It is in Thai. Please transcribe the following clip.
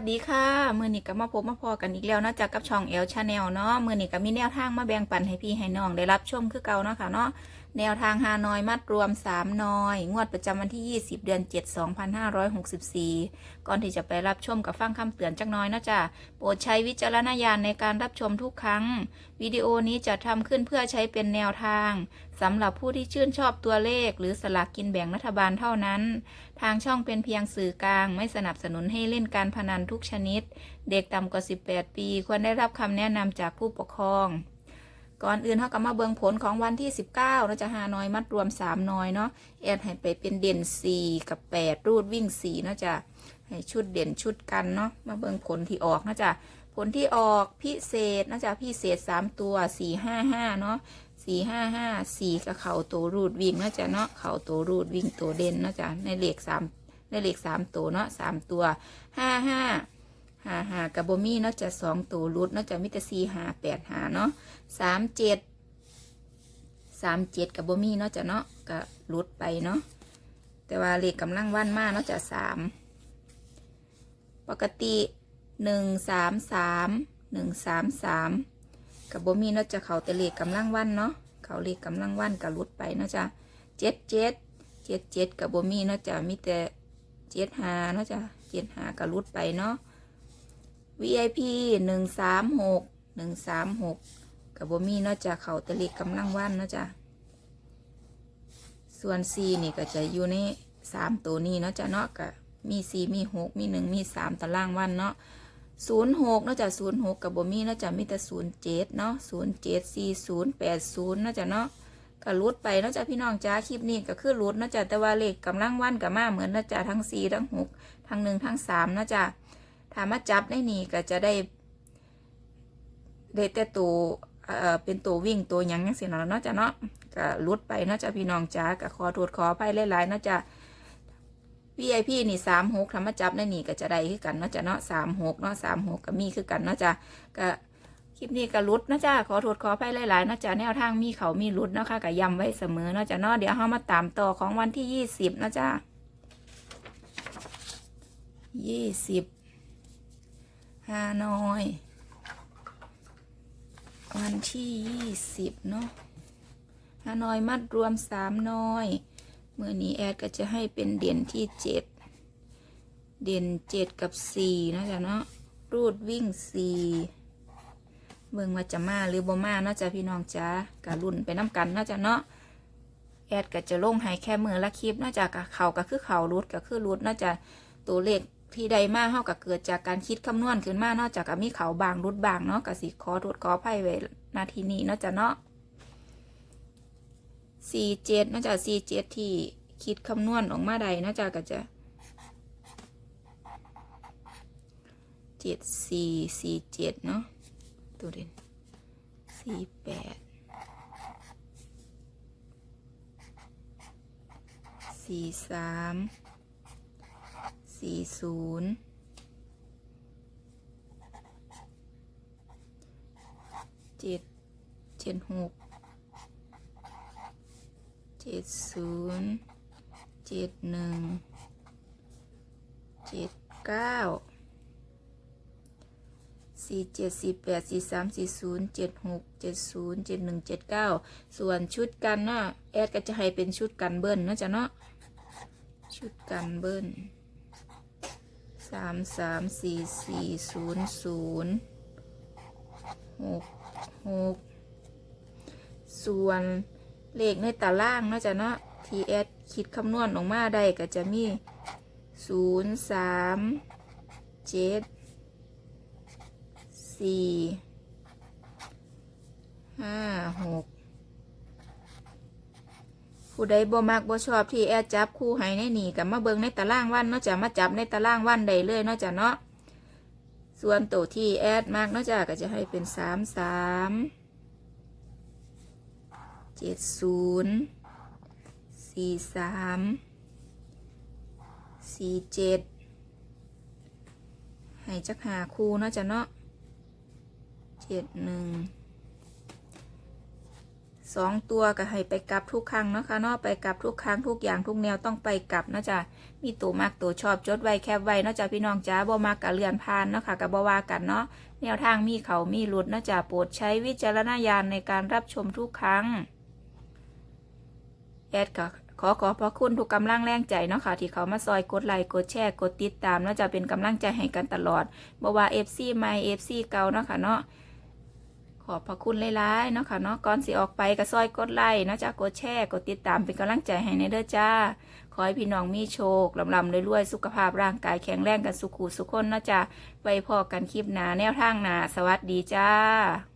สดีค่ะ มือนี้ก็มาพบมาพอกันอีกแล้วนาะจากกับช่องเอลชาแนลเนาะมือนี้ก็มีแนวทางมาแบ่งปันให้พี่ให้น้องได้รับชมคือเก่าเนาะค่ะเนาะ แนวทางฮานอยมัดรวม 3 นอย งวดประจำวันที่ 20 เดือน 7 2564 ก่อนที่จะไปรับชมกับฟังคำเตือนจักหน้อยนะจ้ะโปรดใช้วิจารณญาณในการรับชมทุกครั้ง วิดีโอนี้จะทำขึ้นเพื่อใช้เป็นแนวทางสำหรับผู้ที่ชื่นชอบตัวเลข หรือสลากกินแบ่งรัฐบาลเท่านั้น ทางช่องเป็นเพียงสื่อกลาง ไม่สนับสนุนให้เล่นการพนันทุกชนิด เด็กต่ำกว่า 18 ปี ควรได้รับคำแนะนำจากผู้ปกครอง ก่อนอื่นเขาก็มาเบิงผลของวันที่ 19 เราจะหาน้อยมัดรวม 3 น้อยเนาะแอดให้ไปเป็นเด่น 4 กับ 8 รูดวิ่ง4เนาะจะให้ชุดเด่นชุดกันเนาะมาเบิงผลที่ออกเนาะจะผลที่ออกพิเศษเนาะจะพิเศษ 3 ตัว 4 5 5 เนาะ4 5 5 4กับเข่าตัวรูดวิ่งเนาะจะเนาะเข่าตัวรูดวิ่งตัวเด่นเนาะจะในเลข3ในเลข3ตัวเนาะ3ตัว5 5หา หากับโบมี่นาะจะสองตัวรุดนาะจะมิตรซีหาแปดหาเนาะสามเจ็ดสามเจ็ดกับโบมี่นาะจะเนาะก็รุดไปเนาะแต่ว่าเลขกำลังวันมากนาะจะสามปกติหนึ่งสามสามหนึ่งสามสามกับโบมี่นาะจะเขาแต่เลขกำลังวันเนาะเขาเลขกำลังวันกับรุดไปนาะจะเจ็ดเจ็ดเจ็ดเจ็ดกับโบมี่นาะจะมีแต่เจ็ดหาเนาะจะเจ็ดหากับรุดไปเนาะ VIP หนึ่งสามหกหนึ่งสามหกกับบ่มีเนอกจากเขาตะเลกกำลังวันเนาะจ้ะส่วน C นี่ก็จะอยู่ในสามตัวนี้เนาะจ้ะเนาะก็มี C มีหกมีหนึ่งมีสามตารางวันเนาะศูนย์หกเนาะจ้ะศูนย์หกกับบ่มีเนาะจ้ะมีแต่ศูนย์เจ็ดเนาะศูนย์เจ็ดสี่ศูนย์แปดศูนย์เนาะจ้ะเนาะก็รุดไปเนาะจ้ะพี่น้องจ้าคลิปนี้ก็คือรุดเนาะจ้ะแต่ว่าเลขกำลังวันกับมาเหมือนเนาะจ้ะทั้งสี่ทั้งหกทั้งหนึ่งทั้งสามเนาะจ้ะ ถ้ามาจับในนี่ก็จะได้ได้แต่ตัวเอ่อเป็นตัววิ่งตัวยังยังเสิเนาะเนาะจ้ะเนาะก็ลุดไปเนาะจ้ะพี่น้องจ้าก็ขอโทษขออภัยหลายๆเนาะจ้ะ VIP นี่สามหกทำมาจับในนี่ก็จะได้คือกันเนาะจ้ะเนาะสามหกเนาะสามหกก็มีคือกันเนาะจ้ะก็คลิปนี้ก็ลุดนะจ้ะขอโทษขออภัยหลายๆเนาะจ้ะแนวทางมีเขามีลุดเนาะค่ะก็ย้ำไว้เสมอเนาะจ้ะเนาะเดี๋ยวเรามาตามต่อของวันที่ยี่สิบเนาะจ้ะยี่สิบ ฮานอย วันที่ยี่สิบเนาะฮานอยมัดรวมสามน้อยเมื่อนี้แอดก็จะให้เป็นเด่นที่เจ็ดเด่นเจ็ดกับสี่นะจ๊ะเนาะรูดวิ่งสี่เบิ่งว่าจะมาหรือบ่มาเนาะจ้ะพี่น้องจ้ากะรุ่นไปน้ำกันเนาะจ้ะเนาะแอดก็จะลงให้แค่มือละคลิปเนาะจ้ะกะเขาก็คือเขารุดก็คือรุดเนาะจ้ะตัวเลข ที่ใดมาเฮาก็เกิดจากการคิดคำนวณขึ้นมานอกจากก็มีเขาบางรุดบางเนาะก็สิขอโทษขออภัยไว้นาทีนี้เนาะจ้ะเนาะสี่เจ็ดนอกจากสี่เจ็ดที่คิดคำนวณออกมาใดนอกจากก็จะเจ็ดสี่สี่เจ็ดเนาะตัวเด่นสี่แปดสี่สาม สี่ศูนย์เจ็ดเจ็ดหกเจ็ดศูนย์เจ็ดหนึ่งเจ็ดเก้าสี่เจ็ดสี่แปดสี่สามสี่ศูนย์เจ็ดหกเจ็ดศูนย์เจ็ดหนึ่งเจ็ดเก้าส่วนชุดกันเนาะแอดก็จะให้เป็นชุดกันเบิ้ลเนาะจ๊ะเนาะชุดกันเบิ้ล สามสามสี่สี่ศูนย์ศูนย์หกหกส่วนเลขในตารางเนาะจ้ะเนาะทีเอสคิดคำนวณออกมาได้ก็จะมีศูนย์สามเจ็ดสี่ห้าหก ผู้ใดบ่มักบ่ชอบที่แอดจับคู่ให้ในหนีกับมาเบิงในตารางวันนาะจะมาจับในตารางวันได้เลยนาะจ้ะเนาะส่วนตัวที่แอดมากนาะจ้ะก็จะให้เป็นสามสามเจ็ดศูนย์สี่สามสี่เจ็ดให้จักหาคู่นาะจ้ะเนาะเจ็ดหนึ่ง สองตัวก็ให้ไปกลับทุกครั้งเนาะค่ะเนาะไปกลับทุกครั้งทุกอย่างทุกแนวต้องไปกลับเนาะจ้ะมีตัวมากตัวชอบจดไว้แคบไว้เนาะจ้ะพี่น้องจ้าบ่มากกะเลื่อนผ่านเนาะค่ะกะบ่ว่ากันเนาะแนวทางมีเขามีหลุดเนาะจ้ะโปรดใช้วิจารณญาณในการรับชมทุกครั้งแอดก็ขอขอบพระคุณทุกกำลังแรงใจเนาะค่ะที่เขามาซอยกดไลค์กดแชร์กดติดตามเนาะจะเป็นกำลังใจให้กันตลอดบ่ว่า FC ใหม่ FC เก่าเนาะค่ะเนาะ อบพระคุณหลายๆเนาะค่ะเนาะก่อนสิออกไปก็ซอยกดไลค์เนาะจ้ากดแชร์กดติดตามเป็นกำลังใจให้ในเด้อจ้า ขอให้พี่น้องมีโชคลำลำรวยๆสุขภาพร่างกายแข็งแรงกันสุขุสุขคนเนาะจ้าไว้พอกันคลิปหนาแนวทางหนาสวัสดีจ้า